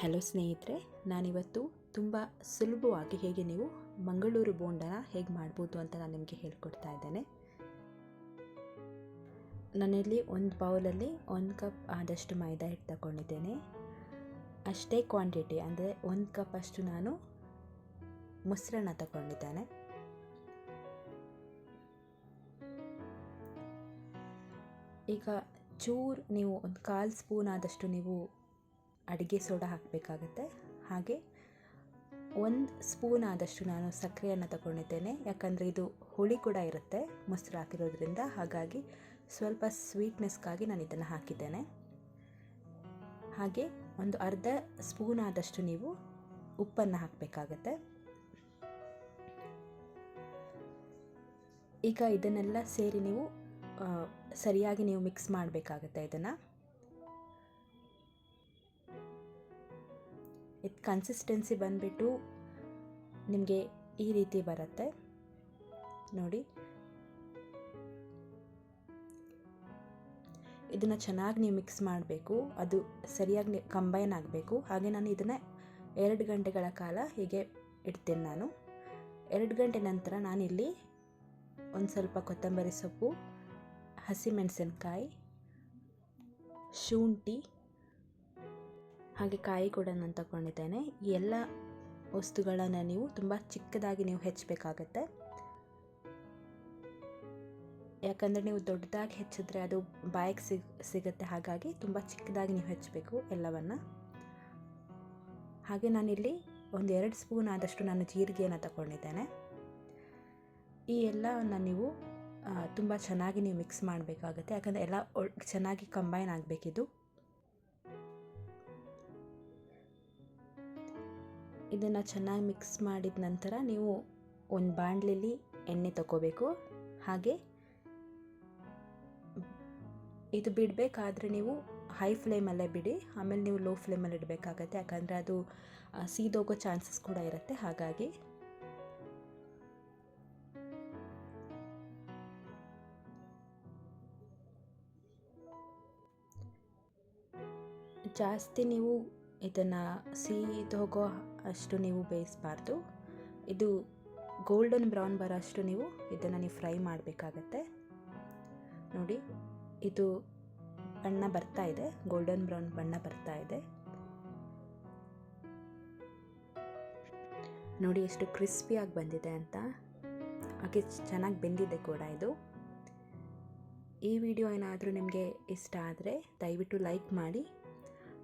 Hello ಸ್ನೇಹಿತರೆ, ನಾನಿವತ್ತು ತುಂಬ ಸುಲಭವಾಗಿ ಹೇಗೆ ನೀವು ಮಂಗಳೂರು ಬೋಂಡನ ಹೇಗೆ ಮಾಡ್ಬೋದು ಅಂತ ನಾನು ನಿಮಗೆ ಹೇಳ್ಕೊಡ್ತಾ ಇದ್ದೇನೆ. ನನ್ನಲ್ಲಿ ಒಂದು ಬೌಲಲ್ಲಿ ಒಂದು ಕಪ್ ಆದಷ್ಟು ಮೈದಾ ಹಿಟ್ಟು ತಗೊಂಡಿದ್ದೇನೆ. ಅಷ್ಟೇ ಕ್ವಾಂಟಿಟಿ, ಅಂದರೆ ಒಂದು ಕಪ್ ಅಷ್ಟು ನಾನು ಮೊಸರನ್ನ ತಗೊಂಡಿದ್ದೇನೆ. ಈಗ ಚೂರು ನೀವು ಒಂದು ಕಾಲು ಸ್ಪೂನ್ ಆದಷ್ಟು ನೀವು ಅಡುಗೆ ಸೋಡಾ ಹಾಕಬೇಕಾಗತ್ತೆ. ಹಾಗೆ ಒಂದು ಸ್ಪೂನ್ ಆದಷ್ಟು ನಾನು ಸಕ್ಕರೆಯನ್ನು ತಗೊಂಡಿದ್ದೇನೆ. ಯಾಕಂದರೆ ಇದು ಹುಳಿ ಕೂಡ ಇರುತ್ತೆ ಮೊಸರು ಹಾಕಿರೋದ್ರಿಂದ. ಹಾಗಾಗಿ ಸ್ವಲ್ಪ ಸ್ವೀಟ್ನೆಸ್ಗಾಗಿ ನಾನು ಇದನ್ನು ಹಾಕಿದ್ದೇನೆ. ಹಾಗೆ ಒಂದು ಅರ್ಧ ಸ್ಪೂನ್ ಆದಷ್ಟು ನೀವು ಉಪ್ಪನ್ನು ಹಾಕಬೇಕಾಗತ್ತೆ. ಈಗ ಇದನ್ನೆಲ್ಲ ಸೇರಿ ನೀವು ಸರಿಯಾಗಿ ನೀವು ಮಿಕ್ಸ್ ಮಾಡಬೇಕಾಗತ್ತೆ ಇದನ್ನು. ಕನ್ಸಿಸ್ಟೆನ್ಸಿ ಬಂದುಬಿಟ್ಟು ನಿಮಗೆ ಈ ರೀತಿ ಬರುತ್ತೆ. ನೋಡಿ. ಇದನ್ನು ಚೆನ್ನಾಗಿ ನೀವು ಮಿಕ್ಸ್ ಮಾಡಬೇಕು. ಅದು ಸರಿಯಾಗಿ ಕಂಬೈನ್ ಆಗಬೇಕು. ಹಾಗೆ ನಾನು ಇದನ್ನು ಎರಡು ಗಂಟೆಗಳ ಕಾಲ ಹೀಗೆ ಇಡ್ತೇನೆ ನಾನು. ಎರಡು ಗಂಟೆ ನಂತರ ನಾನಿಲ್ಲಿ ಒಂದು ಸ್ವಲ್ಪ ಕೊತ್ತಂಬರಿ ಸೊಪ್ಪು, ಹಸಿಮೆಣಸಿನ್ಕಾಯಿ, ಶುಂಠಿ ಹಾಗೆ ಕಾಯಿ ಕೂಡ ನಾನು ತಗೊಂಡಿದ್ದೇನೆ ಈ ಎಲ್ಲ ವಸ್ತುಗಳನ್ನು ನೀವು ತುಂಬ ಚಿಕ್ಕದಾಗಿ ನೀವು ಹೆಚ್ಚಬೇಕಾಗತ್ತೆ. ಯಾಕಂದರೆ ನೀವು ದೊಡ್ಡದಾಗಿ ಹೆಚ್ಚಿದ್ರೆ ಅದು ಬಾಯಿಗೆ ಸಿಗ್, ಸಿಗುತ್ತೆ. ಹಾಗಾಗಿ ತುಂಬ ಚಿಕ್ಕದಾಗಿ ನೀವು ಹೆಚ್ಚಬೇಕು ಎಲ್ಲವನ್ನು. ಹಾಗೆ ನಾನಿಲ್ಲಿ ಒಂದು ಎರಡು ಸ್ಪೂನ್ ಆದಷ್ಟು ನಾನು ಜೀರಿಗೆಯನ್ನು ತಗೊಂಡಿದ್ದೇನೆ ಈ ಎಲ್ಲವನ್ನು ನೀವು ತುಂಬ ಚೆನ್ನಾಗಿ ನೀವು ಮಿಕ್ಸ್ ಮಾಡಬೇಕಾಗುತ್ತೆ. ಯಾಕಂದರೆ ಎಲ್ಲ ಚೆನ್ನಾಗಿ ಕಂಬೈನ್ ಆಗಬೇಕಿದು. ಇದನ್ನು ಚೆನ್ನಾಗಿ ಮಿಕ್ಸ್ ಮಾಡಿದ ನಂತರ ನೀವು ಒಂದು ಬಾಣಲಿಲಿ ಎಣ್ಣೆ ತಗೋಬೇಕು ಹಾಗೆ ಇದು ಬಿಡಬೇಕಾದ್ರೆ ನೀವು ಹೈ ಫ್ಲೇಮಲ್ಲೇ ಬಿಡಿ. ಆಮೇಲೆ ನೀವು ಲೋ ಫ್ಲೇಮಲ್ಲಿ ಇಡಬೇಕಾಗತ್ತೆ. ಯಾಕಂದರೆ ಅದು ಸೀದೋಗೋ ಚಾನ್ಸಸ್ ಕೂಡ ಇರುತ್ತೆ. ಹಾಗಾಗಿ ಜಾಸ್ತಿ ನೀವು ಇದನ್ನು ಸಿಹಿ ಹೋಗೋ ಅಷ್ಟು ನೀವು ಬೇಯಿಸಬಾರ್ದು. ಇದು ಗೋಲ್ಡನ್ ಬ್ರೌನ್ ಬರೋ ಅಷ್ಟು ನೀವು ಇದನ್ನು ನೀವು ಫ್ರೈ ಮಾಡಬೇಕಾಗತ್ತೆ. ನೋಡಿ, ಇದು ಬಣ್ಣ ಬರ್ತಾ ಇದೆ. ಗೋಲ್ಡನ್ ಬ್ರೌನ್ ಬಣ್ಣ ಬರ್ತಾ ಇದೆ. ನೋಡಿ, ಎಷ್ಟು ಕ್ರಿಸ್ಪಿಯಾಗಿ ಬಂದಿದೆ ಅಂತ. ಹಾಗೆ ಚೆನ್ನಾಗಿ ಬೆಂದಿದೆ ಕೂಡ ಇದು. ಈ ವಿಡಿಯೋ ಏನಾದರೂ ನಿಮಗೆ ಇಷ್ಟ ಆದರೆ ದಯವಿಟ್ಟು ಲೈಕ್ ಮಾಡಿ.